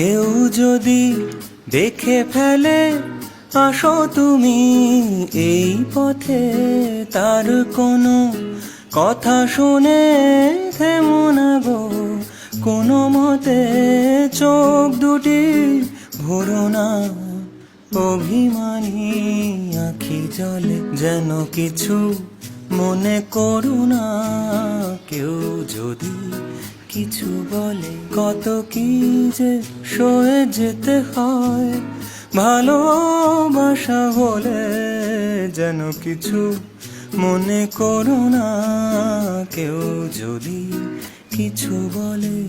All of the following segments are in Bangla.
কেউ যদি দেখে ফেলে, আসো তুমি এই পথে। তার কোনো কথা শুনে থেমো না গো। কোনো মতে চোখ দুটি ভরো না। অভিমানী আখি জলে যেন কিছু মনে করো না। কেউ যদি কিছু বলে, কত কি যে সয়ে যেতে হয়। ভালোবাসা বলে যেন কিছু মনে করো না। কেউ যদি কিছু বলে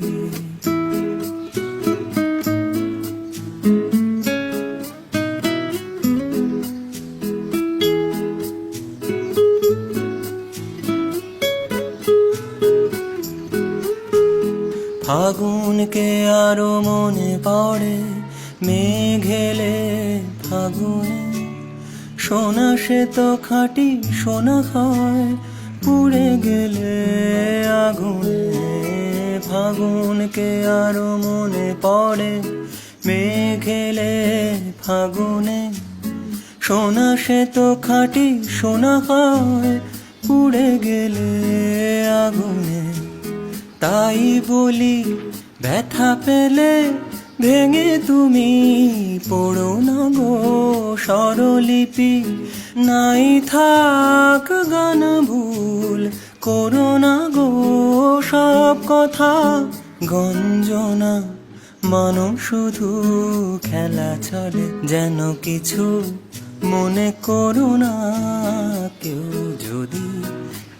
ফাগুনকে আরও মনে পড়ে? মেঘেলে ফাগুনে। সোনা সে তো খাঁটি, সোনা হয়, পুড়ে গেলে আগুনে। ফাগুনকে আরও মনে পড়ে? মেঘেলে ফাগুনে। সোনা সে তো খাঁটি, সোনা হয়, পুড়ে গেলে আগুনে। তাই বলি, ব্যথা পেলে ভেঙে তুমি পড়ো না গো স্বরলিপি। নাই থাক গান ভুল করো না গো সব কথা। গঞ্জনা, মানো শুধু খেলা চলে, যেন কিছু মনে করো না কেউ যদি।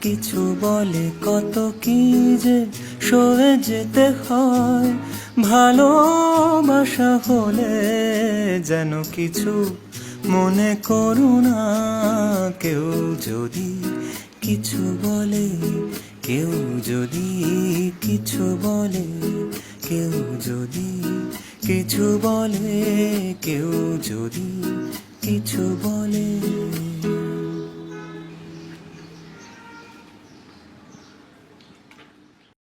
কিছু বলে কত কি যে সয়ে যেতে হয়। ভালোবাসা হলে যেন কিছু মনে করো না। কেউ যদি কিছু বলে, কেউ যদি কিছু বলে, কেউ যদি কিছু বলে, কেউ যদি কিছু বলে।